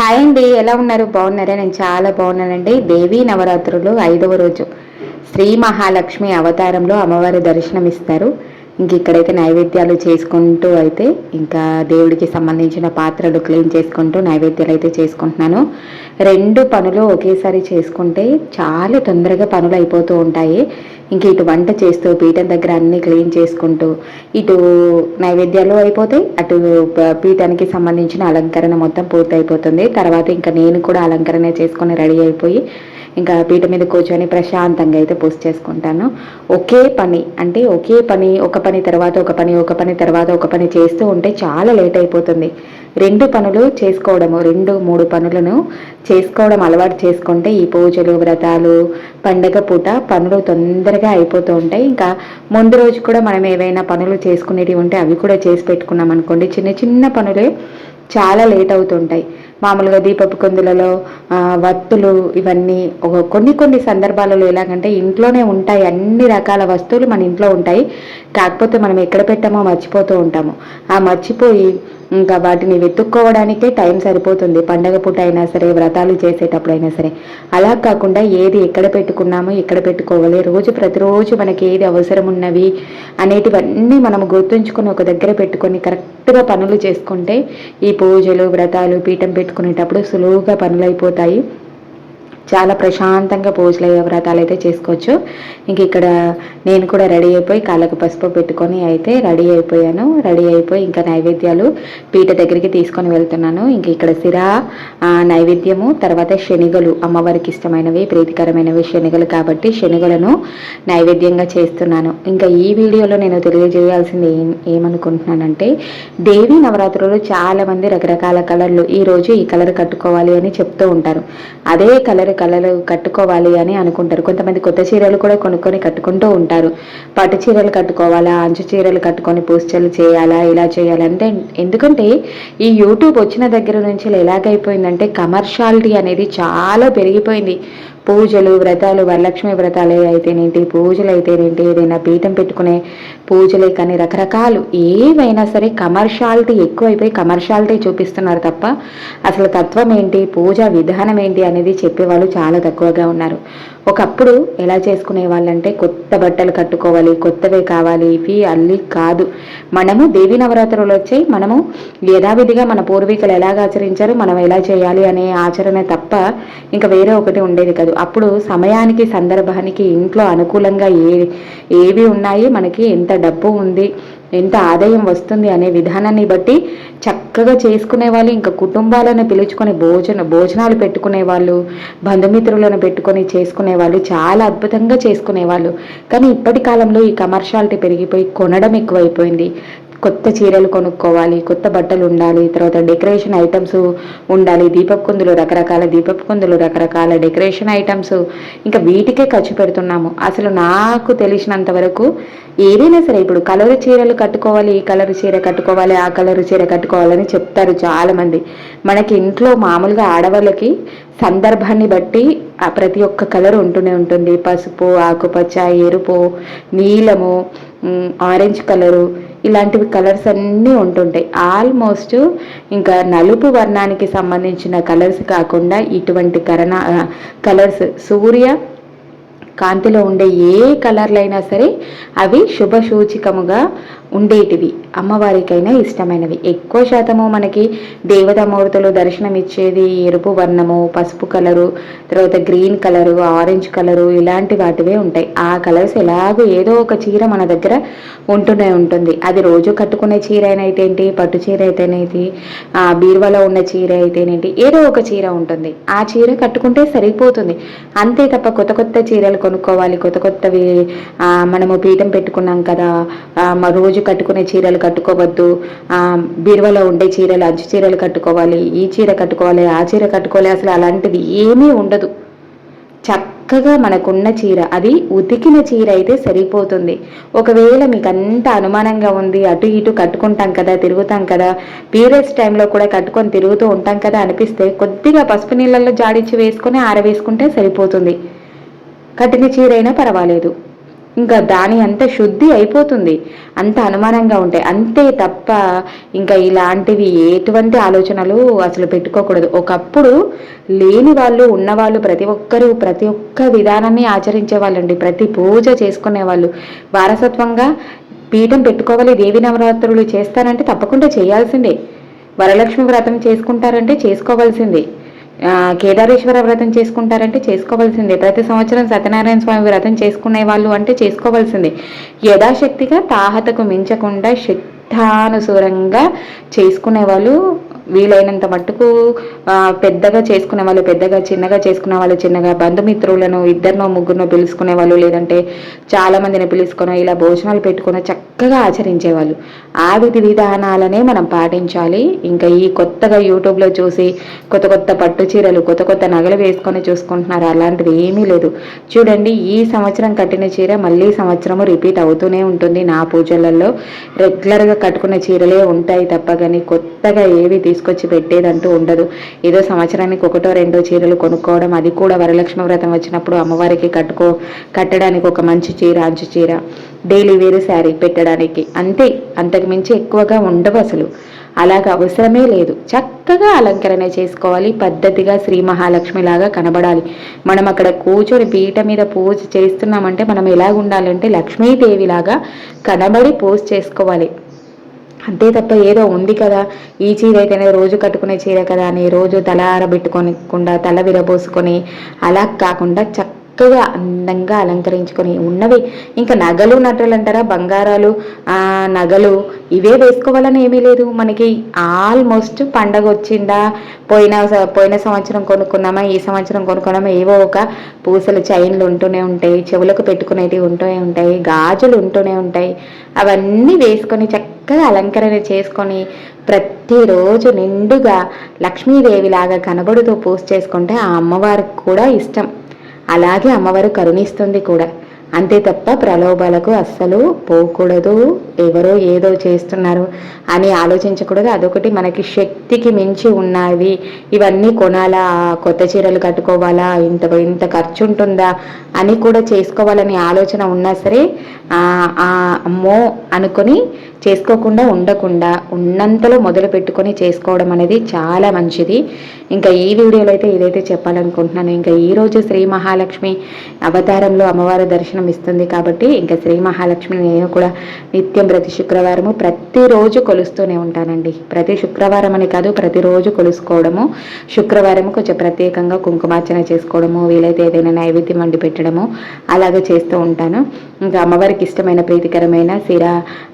Hi అండి ఎలా ఉన్నారు? బాగున్నారా? నేను చాలా బాగున్నానండి. దేవీ నవరాత్రులు ఐదవ రోజు. శ్రీ మహాలక్ష్మి అవతారంలో అమ్మవారి దర్శనం ఇస్తారు ఇంక ఇక్కడైతే నైవేద్యాలు చేసుకుంటూ అయితే ఇంకా దేవుడికి సంబంధించిన పాత్రలు క్లీన్ చేసుకుంటూ నైవేద్యాలు అయితే చేసుకుంటున్నాను. రెండు పనులు ఒకేసారి చేసుకుంటే చాలా తొందరగా పనులు అయిపోతూ ఉంటాయి. ఇంక ఇటు వంట చేస్తూ పీఠం దగ్గర అన్ని క్లీన్ చేసుకుంటూ ఇటు నైవేద్యాలు అయిపోతాయి. అటు పీఠానికి సంబంధించిన అలంకరణ మొత్తం పూర్తి అయిపోతుంది తర్వాత ఇంకా నేను కూడా అలంకరణ చేసుకొని రెడీ అయిపోయి ఇంకా పీట మీద కూర్చొని ప్రశాంతంగా అయితే పూజ చేసుకుంటాను. ఒకే పని అంటే ఒకే పని ఒక పని తర్వాత ఒక పని ఒక పని తర్వాత ఒక పని చేస్తూ ఉంటే చాలా లేట్ అయిపోతుంది. రెండు పనులు చేసుకోవడము రెండు మూడు పనులను చేసుకోవడం అలవాటు చేసుకుంటే ఈ పూజలు వ్రతాలు పండగ పూట పనులు తొందరగా అయిపోతూ ఉంటాయి. ఇంకా ముందు రోజు కూడా మనం ఏవైనా పనులు చేసుకునేవి ఉంటే అవి కూడా చేసి పెట్టుకున్నాం అనుకోండి చిన్న చిన్న పనులే చాలా లేట్ అవుతుంటాయి. మామూలుగా దీపపు కుందులలో వత్తులు ఇవన్నీ ఒక కొన్ని కొన్ని సందర్భాలలో ఎలాగంటే ఇంట్లోనే ఉంటాయి. అన్ని రకాల వస్తువులు మన ఇంట్లో ఉంటాయి. కాకపోతే మనం ఎక్కడ పెట్టామో మర్చిపోతూ ఉంటాము. ఆ మర్చిపోయి ఇంకా వాటిని వెతుక్కోవడానికే టైం సరిపోతుంది. పండగ పూట అయినా సరే వ్రతాలు చేసేటప్పుడు అయినా సరే. అలా కాకుండా ఏది ఎక్కడ పెట్టుకున్నామో ఎక్కడ పెట్టుకోవాలి? రోజు ప్రతిరోజు మనకి ఏది అవసరం ఉన్నవి అనేటివన్నీ మనం గుర్తుంచుకొని ఒక దగ్గర పెట్టుకొని కరెక్ట్గా పనులు చేసుకుంటే ఈ పూజలు వ్రతాలు పీఠం పెట్టుకునేటప్పుడు సులువుగా పనులు అయిపోతాయి చాలా ప్రశాంతంగా పూజలు వ్రతాలు అయితే చేసుకోవచ్చు. ఇంక ఇక్కడ నేను కూడా రెడీ అయిపోయి కాళ్ళకు పసుపు పెట్టుకొని అయితే రెడీ అయిపోయాను. రెడీ అయిపోయి ఇంకా నైవేద్యాలు పీట దగ్గరికి తీసుకొని వెళ్తున్నాను. ఇంక ఇక్కడ సిరా నైవేద్యము తర్వాత శనిగలు. అమ్మవారికి ఇష్టమైనవి ప్రీతికరమైనవి శనిగలు కాబట్టి శనిగలను నైవేద్యంగా చేస్తున్నాను. ఇంకా ఈ వీడియోలో నేను తెలియజేయాల్సింది ఏం ఏమనుకుంటున్నానంటే దేవి నవరాత్రులు చాలామంది రకరకాల కలర్లు ఈరోజు ఈ కలర్ కట్టుకోవాలి అని చెప్తూ ఉంటారు. అదే కలర్ కళలు కట్టుకోవాలి అని అనుకుంటారు. కొంతమంది కొత్త చీరలు కూడా కొనుక్కొని కట్టుకుంటూ ఉంటారు. పట్టు చీరలు కట్టుకోవాలా? అంచు చీరలు కట్టుకొని పూజలు చేయాలా? ఇలా చేయాలంటే ఎందుకంటే ఈ యూట్యూబ్ వచ్చిన దగ్గర నుంచి ఎలాగైపోయిందంటే కమర్షియాలిటీ అనేది చాలా పెరిగిపోయింది. పూజలు వ్రతాలు వరలక్ష్మి వ్రతాలే అయితేనేంటి పూజలు అయితేనేంటి ఏదైనా పీఠం పెట్టుకునే పూజలే కానీ రకరకాలు ఏవైనా సరే కమర్షియాలిటీ ఎక్కువైపోయి కమర్షియాలిటీ చూపిస్తున్నారు తప్ప అసలు తత్వం ఏంటి? పూజ విధానం ఏంటి? అనేది చెప్పేవాళ్ళు చాలా తక్కువగా ఉన్నారు. ఒకప్పుడు ఎలా చేసుకునే వాళ్ళంటే కొత్త బట్టలు కట్టుకోవాలి కొత్తవే కావాలి ఇవి అల్లి కాదు. మనము దేవి నవరాత్రులు వచ్చాయి మనము యథావిధిగా మన పూర్వీకులు ఎలాగ ఆచరించారు మనం ఎలా చేయాలి అనే ఆచరణ తప్ప ఇంకా వేరే ఒకటి ఉండేది కాదు. అప్పుడు సమయానికి సందర్భానికి ఇంట్లో అనుకూలంగా ఏ ఏవి ఉన్నాయి మనకి ఎంత డబ్బు ఉంది ఎంత ఆదాయం వస్తుంది అనే విధానాన్ని బట్టి చక్కగా చేసుకునే వాళ్ళు ఇంకా కుటుంబాలను పిలుచుకొని భోజన భోజనాలు పెట్టుకునే వాళ్ళు బంధుమిత్రులను పెట్టుకొని చేసుకునే వాళ్ళు చాలా అద్భుతంగా చేసుకునేవాళ్ళు కానీ ఇప్పటి కాలంలో ఈ కమర్షియాలిటీ పెరిగిపోయి కొనడం ఎక్కువైపోయింది. కొత్త చీరలు కొనుక్కోవాలి కొత్త బట్టలు ఉండాలి తర్వాత డెకరేషన్ ఐటమ్స్ ఉండాలి దీపపు కుందులు రకరకాల దీపపు కుందులు రకరకాల డెకరేషన్ ఐటమ్స్. ఇంకా వీటికే ఖర్చు పెడుతున్నాము. అసలు నాకు తెలిసినంత వరకు ఏదైనా సరే ఇప్పుడు కలర్ చీరలు కట్టుకోవాలి ఈ కలర్ చీర కట్టుకోవాలి ఆ కలర్ చీర కట్టుకోవాలని చెప్తారు చాలామంది. మనకి ఇంట్లో మామూలుగా ఆడవాళ్ళకి సందర్భాన్ని బట్టి ప్రతి ఒక్క కలర్ ఉంటూనే ఉంటుంది. పసుపు ఆకుపచ్చ ఎరుపు నీలము ఆరెంజ్ కలరు ఇలాంటివి కలర్స్ అన్నీ ఉంటుంటాయి. ఆల్మోస్ట్ ఇంకా నలుపు వర్ణానికి సంబంధించిన కలర్స్ కాకుండా ఇటువంటి కరణ కలర్స్ సూర్య కాంతిలో ఉండే ఏ కలర్లైనా సరే అవి శుభ సూచికముగా ఉండేటివి. అమ్మవారికైనా ఇష్టమైనవి. ఎక్కువ శాతము మనకి దేవతామూర్తులు దర్శనం ఇచ్చేది ఎరుపు వర్ణము పసుపు కలరు తర్వాత గ్రీన్ కలరు ఆరెంజ్ కలరు ఇలాంటి వాటివే ఉంటాయి. ఆ కలర్స్ ఎలాగో ఏదో ఒక చీర మన దగ్గర ఉంటూనే ఉంటుంది. అది రోజు కట్టుకునే చీర అయినైతేంటి పట్టు చీర అయితేనేది ఆ బీరువాలో ఉన్న చీర అయితేనేంటి ఏదో ఒక చీర ఉంటుంది. ఆ చీర కట్టుకుంటే సరిపోతుంది. అంతే తప్ప కొత్త కొత్త చీరలు కొనుక్కోవాలి. కొత్త కొత్తవి మనము పీఠం పెట్టుకున్నాం కదా రోజు కట్టుకునే చీరలు కట్టుకోవద్దు. బీరువాలో ఉండే చీరలు అంచు చీరలు కట్టుకోవాలి ఈ చీర కట్టుకోవాలి ఆ చీర కట్టుకోవాలి అసలు అలాంటిది ఏమీ ఉండదు. చక్కగా మనకున్న చీర అది ఉతికిన చీర అయితే సరిపోతుంది. ఒకవేళ మీకు అంత అనుమానంగా ఉంది అటు ఇటు కట్టుకుంటాం కదా తిరుగుతాం కదా పీరియడ్స్ టైంలో కూడా కట్టుకొని తిరుగుతూ ఉంటాం కదా అనిపిస్తే కొద్దిగా పసుపు నీళ్ళల్లో జాడించి వేసుకొని ఆరవేసుకుంటే సరిపోతుంది. కట్టిన చీర అయినా పర్వాలేదు. ఇంకా దాని అంత శుద్ధి అయిపోతుంది. అంత అనుమానంగా ఉంటాయి అంతే తప్ప ఇంకా ఇలాంటివి ఎటువంటి ఆలోచనలు అసలు పెట్టుకోకూడదు. ఒకప్పుడు లేని వాళ్ళు ఉన్నవాళ్ళు ప్రతి ఒక్కరూ ప్రతి ఒక్క విధానాన్ని ఆచరించే వాళ్ళండి. ప్రతి పూజ చేసుకునే వాళ్ళు. వారసత్వంగా పీఠం పెట్టుకోవాలి దేవి నవరాత్రులు చేస్తారంటే తప్పకుండా చేయాల్సిందే. వరలక్ష్మి వ్రతం చేసుకుంటారంటే చేసుకోవాల్సిందే. కేదారేశ్వర వ్రతం చేసుకుంటారంటే చేసుకోవాల్సిందే. ప్రతి సంవత్సరం సత్యనారాయణ స్వామి వ్రతం చేసుకునే వాళ్ళు అంటే చేసుకోవాల్సిందే. యథాశక్తిగా తాహతకు మించకుండా శక్తానుసూరంగా చేసుకునే వాళ్ళు వీలైనంత మట్టుకు పెద్దగా చేసుకునే వాళ్ళు పెద్దగా చిన్నగా చేసుకునే వాళ్ళు చిన్నగా బంధుమిత్రులను ఇద్దరినో ముగ్గురునో పిలుచుకునే వాళ్ళు లేదంటే చాలా మందిని పిలుచుకుని ఇలా భోజనాలు పెట్టుకుని చక్కగా ఆచరించేవాళ్ళు. ఆ విధి విధానాలనే మనం పాటించాలి. ఇంకా ఈ కొత్తగా యూట్యూబ్లో చూసి కొత్త కొత్త పట్టు చీరలు కొత్త కొత్త నగలు వేసుకొని చూసుకుంటున్నారు అలాంటిది ఏమీ లేదు. చూడండి ఈ సంవత్సరం కట్టిన చీర మళ్ళీ సంవత్సరము రిపీట్ అవుతూనే ఉంటుంది. నా పూజలలో రెగ్యులర్గా కట్టుకున్న చీరలే ఉంటాయి తప్ప కానీ కొత్తగా ఏవి తీసుకొచ్చి పెట్టేదంటూ ఉండదు. ఏదో సంవత్సరానికి ఒకటో రెండో చీరలు కొనుక్కోవడం అది కూడా వరలక్ష్మి వ్రతం వచ్చినప్పుడు అమ్మవారికి కట్టుకో కట్టడానికి ఒక మంచి చీర అంచు చీర డైలీ వేరు శారీ పెట్టడానికి. అంతే అంతకుమించి ఎక్కువగా ఉండవు అసలు. అలాగ అవసరమే లేదు. చక్కగా అలంకరణ చేసుకోవాలి. పద్ధతిగా శ్రీ మహాలక్ష్మి లాగా కనబడాలి. మనం అక్కడ కూర్చొని పీట మీద పూజ చేస్తున్నామంటే మనం ఎలాగ ఉండాలంటే లక్ష్మీదేవిలాగా కనబడి పూజ చేసుకోవాలి. అంతే తప్ప ఏదో ఉంది కదా. ఈ చీర అయితేనే రోజు కట్టుకునే చీర కదా అని రోజు తల ఆరబెట్టుకోకుండా తల విరబోసుకొని అలా కాకుండా చక్క చక్కగా అందంగా అలంకరించుకొని ఉన్నవి. ఇంకా నగలు నటులు అంటారా? బంగారాలు నగలు ఇవే వేసుకోవాలని ఏమీ లేదు. మనకి ఆల్మోస్ట్ పండగ వచ్చిందా? పోయిన పోయిన సంవత్సరం కొనుక్కున్నామా? ఈ సంవత్సరం కొనుక్కున్నామా? ఏవో ఒక పూసలు చైన్లు ఉంటూనే ఉంటాయి. చెవులకు పెట్టుకునేవి ఉంటూనే ఉంటాయి. గాజులు ఉంటూనే ఉంటాయి. అవన్నీ వేసుకొని చక్కగా అలంకరణ చేసుకొని ప్రతిరోజు నిండుగా లక్ష్మీదేవిలాగా కనబడుతూ పూజ చేసుకుంటే ఆ అమ్మవారికి కూడా ఇష్టం. అలాగే అమ్మవారు కరుణిస్తుంది కూడా. అంతే తప్ప ప్రలోభాలకు అస్సలు పోకూడదు. ఎవరో ఏదో చేస్తున్నారు అని ఆలోచించకూడదు. అదొకటి మనకి శక్తికి మించి ఉన్నవి. ఇవన్నీ కొనాలా? కొత్త చీరలు కట్టుకోవాలా? ఇంత ఇంత ఖర్చు ఉంటుందా? అని కూడా చేసుకోవాలని ఆలోచన ఉన్నా సరే అమ్మో అనుకొని చేసుకోకుండా ఉండకుండా ఉన్నంతలో మొదలు పెట్టుకొని చేసుకోవడం అనేది చాలా మంచిది. ఇంకా ఈ వీడియోలో అయితే ఇదైతే చెప్పాలనుకుంటున్నాను. ఇంకా ఈరోజు శ్రీ మహాలక్ష్మి అవతారంలో అమ్మవారి దర్శనం ఇస్తుంది కాబట్టి ఇంకా శ్రీ మహాలక్ష్మిని నేను కూడా నిత్యం ప్రతి శుక్రవారము ప్రతిరోజు కొలుస్తూనే ఉంటానండి. ప్రతి శుక్రవారం అని కాదు ప్రతిరోజు కొలుసుకోవడము. శుక్రవారం కొంచెం ప్రత్యేకంగా కుంకుమార్చన చేసుకోవడము వీలైతే ఏదైనా నైవేద్యం వండి పెట్టడము అలాగే చేస్తూ ఉంటాను. ఇంకా అమ్మవారికి ఇష్టమైన ప్రీతికరమైన సిర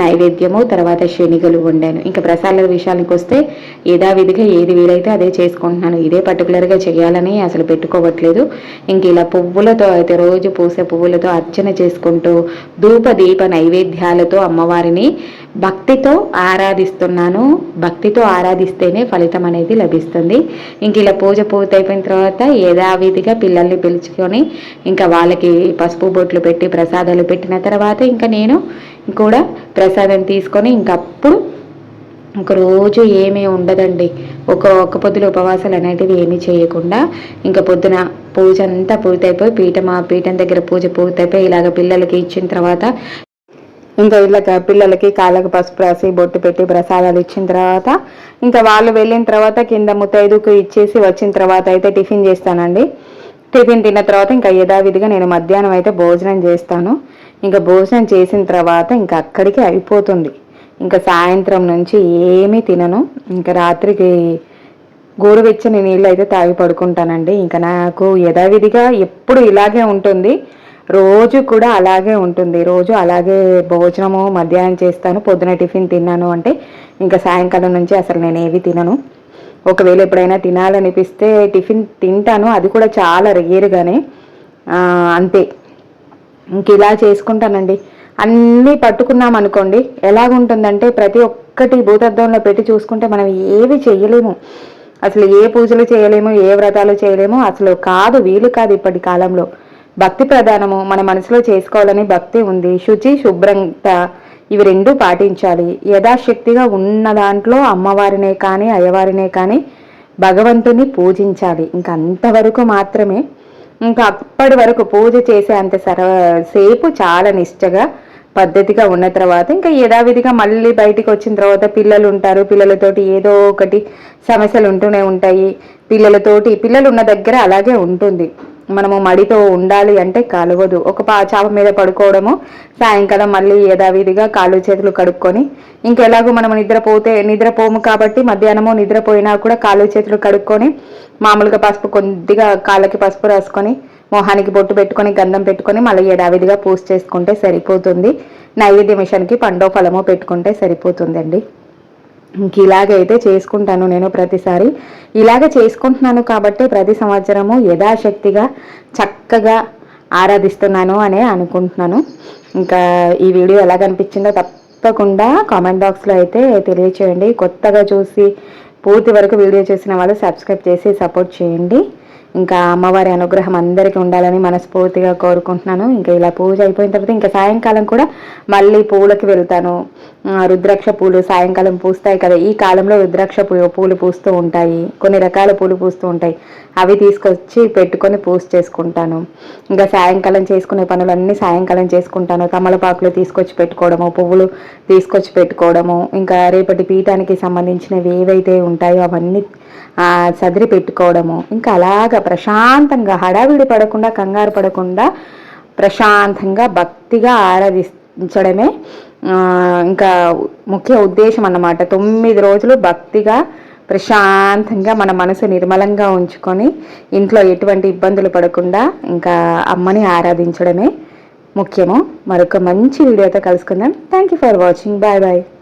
నైవేద్యము తర్వాత శనిగలు వండాను. ఇంకా ప్రసాదాల విషయానికి వస్తే యథావిధిగా ఏది వీలైతే అదే చేసుకుంటున్నాను. ఇదే పర్టికులర్గా చేయాలని అసలు పెట్టుకోవట్లేదు. ఇంక ఇలా పువ్వులతో అయితే రోజు పూసే పువ్వులతో అర్చన చేసుకుంటూ ధూప దీప నైవేద్యాలతో అమ్మవారిని భక్తితో ఆరాధిస్తున్నాను. భక్తితో ఆరాధిస్తేనే ఫలితం అనేది లభిస్తుంది. ఇంక ఇలా పూజ పూర్తయిపోయిన తర్వాత యథావిధిగా పిల్లల్ని పిలుచుకొని ఇంకా వాళ్ళకి పసుపు బొట్లు పెట్టి ప్రసాదాలు పెట్టిన తర్వాత ఇంకా నేను కూడా ప్రసాదం తీసుకొని ఇంకప్పుడు ఒక రోజు ఏమీ ఉండదండి. ఒక ఒక్క పొద్దులు ఉపవాసాలు అనేటివి ఏమీ చేయకుండా ఇంకా పొద్దున పూజ అంతా పూర్తయిపోయి పీఠం ఆ పీఠం దగ్గర పూజ పూర్తయిపోయి ఇలాగ పిల్లలకి ఇచ్చిన తర్వాత ఇంకా ఇలాగ పిల్లలకి కాళ్ళకు పసుపు రాసి బొట్టు పెట్టి ప్రసాదాలు ఇచ్చిన తర్వాత ఇంకా వాళ్ళు వెళ్ళిన తర్వాత కింద ముత్తైదుకు ఇచ్చేసి వచ్చిన తర్వాత అయితే టిఫిన్ చేస్తానండి. టిఫిన్ తిన్న తర్వాత ఇంకా యథావిధిగా నేను మధ్యాహ్నం అయితే భోజనం చేస్తాను. ఇంకా భోజనం చేసిన తర్వాత ఇంకా అక్కడికి అయిపోతుంది. ఇంకా సాయంత్రం నుంచి ఏమీ తినను. ఇంకా రాత్రికి గోరువెచ్చని నీళ్ళు అయితే తాగి పడుకుంటానండి. ఇంకా నాకు యథావిధిగా ఎప్పుడు ఇలాగే ఉంటుంది. రోజు కూడా అలాగే ఉంటుంది. రోజు అలాగే భోజనము మధ్యాహ్నం చేస్తాను. పొద్దున టిఫిన్ తిన్నాను అంటే ఇంకా సాయంకాలం నుంచి అసలు నేను ఏవి తినను. ఒకవేళ ఎప్పుడైనా తినాలనిపిస్తే టిఫిన్ తింటాను. అది కూడా చాలా రేరుగానే అంతే. ఇంక ఇలా చేసుకుంటానండి. అన్నీ పట్టుకున్నాం అనుకోండి ఎలాగుంటుందంటే ప్రతి ఒక్కటి భూతద్దంలో పెట్టి చూసుకుంటే మనం ఏవి చేయలేము. అసలు ఏ పూజలు చేయలేము ఏ వ్రతాలు చేయలేము అసలు కాదు వీలు కాదు ఇప్పటి కాలంలో. భక్తి ప్రధానము మన మనసులో చేసుకోవాలని భక్తి ఉంది. శుచి శుభ్రత ఇవి రెండు పాటించాలి. యథాశక్తిగా ఉన్న దాంట్లో అమ్మవారినే కానీ అయ్యవారినే కానీ భగవంతుని పూజించాలి. ఇంకా అంతవరకు మాత్రమే. ఇంకా అప్పటి వరకు పూజ చేసే అంత సర సేపు చాలా నిష్టగా పద్ధతిగా ఉన్న తర్వాత ఇంకా యథావిధిగా మళ్ళీ బయటికి వచ్చిన తర్వాత పిల్లలు ఉంటారు పిల్లలతోటి ఏదో ఒకటి సమస్యలు ఉంటూనే ఉంటాయి. పిల్లలతోటి పిల్లలు ఉన్న దగ్గర అలాగే ఉంటుంది. మనము మడితో ఉండాలి అంటే కలవదు. ఒక పా చాప మీద పడుకోవడము సాయంకాలం మళ్ళీ యథావిధిగా కాళ్ళు చేతులు కడుక్కొని ఇంకెలాగో మనం నిద్రపోతే నిద్రపోము కాబట్టి మధ్యాహ్నము నిద్రపోయినా కూడా కాళ్ళు చేతులు కడుక్కొని మామూలుగా పసుపు కొద్దిగా కాళ్ళకి పసుపు రాసుకొని మొహానికి బొట్టు పెట్టుకొని గంధం పెట్టుకొని మళ్ళీ ఏడావిధిగా పూజ చేసుకుంటే సరిపోతుంది. నైవేద్య మిషన్కి పండో ఫలమో పెట్టుకుంటే సరిపోతుందండి. ఇంక ఇలాగైతే చేసుకుంటాను నేను ప్రతిసారి. ఇలాగ చేసుకుంటున్నాను కాబట్టి ప్రతి సంవత్సరము యథాశక్తిగా చక్కగా ఆరాధిస్తున్నాను అనే అనుకుంటున్నాను. ఇంకా ఈ వీడియో ఎలా కనిపించిందో తప్పకుండా కామెంట్ బాక్స్లో అయితే తెలియచేయండి. కొత్తగా చూసి పూర్తి వరకు వీడియో చేసిన వాళ్ళు సబ్స్క్రైబ్ చేసి సపోర్ట్ చేయండి. ఇంకా అమ్మవారి అనుగ్రహం అందరికీ ఉండాలని మనస్ఫూర్తిగా కోరుకుంటున్నాను. ఇంకా ఇలా పూజ అయిపోయిన తర్వాత ఇంకా సాయంకాలం కూడా మళ్ళీ పూలకి వెళ్తాను. రుద్రాక్ష పూలు సాయంకాలం పూస్తాయి కదా. ఈ కాలంలో రుద్రాక్ష పూలు పూస్తూ ఉంటాయి. కొన్ని రకాల పూలు పూస్తూ ఉంటాయి. అవి తీసుకొచ్చి పెట్టుకొని పూజ చేసుకుంటాను. ఇంకా సాయంకాలం చేసుకునే పనులన్నీ సాయంకాలం చేసుకుంటాను. తమలపాకులు తీసుకొచ్చి పెట్టుకోవడము పువ్వులు తీసుకొచ్చి పెట్టుకోవడము ఇంకా రేపటి పీఠానికి సంబంధించినవి ఏవైతే ఉంటాయో అవన్నీ సదిరి పెట్టుకోవడము. ఇంకా అలాగా ప్రశాంతంగా హడావిడి పడకుండా కంగారు పడకుండా ప్రశాంతంగా భక్తిగా ఆరాధించడమే ఇంకా ముఖ్య ఉద్దేశం అన్నమాట. తొమ్మిది రోజులు భక్తిగా ప్రశాంతంగా మన మనసు నిర్మలంగా ఉంచుకొని ఇంట్లో ఎటువంటి ఇబ్బందులు పడకుండా ఇంకా అమ్మని ఆరాధించడమే ముఖ్యము. మరొక మంచి వీడియోతో కలుసుకుందాం. Thank you for watching bye bye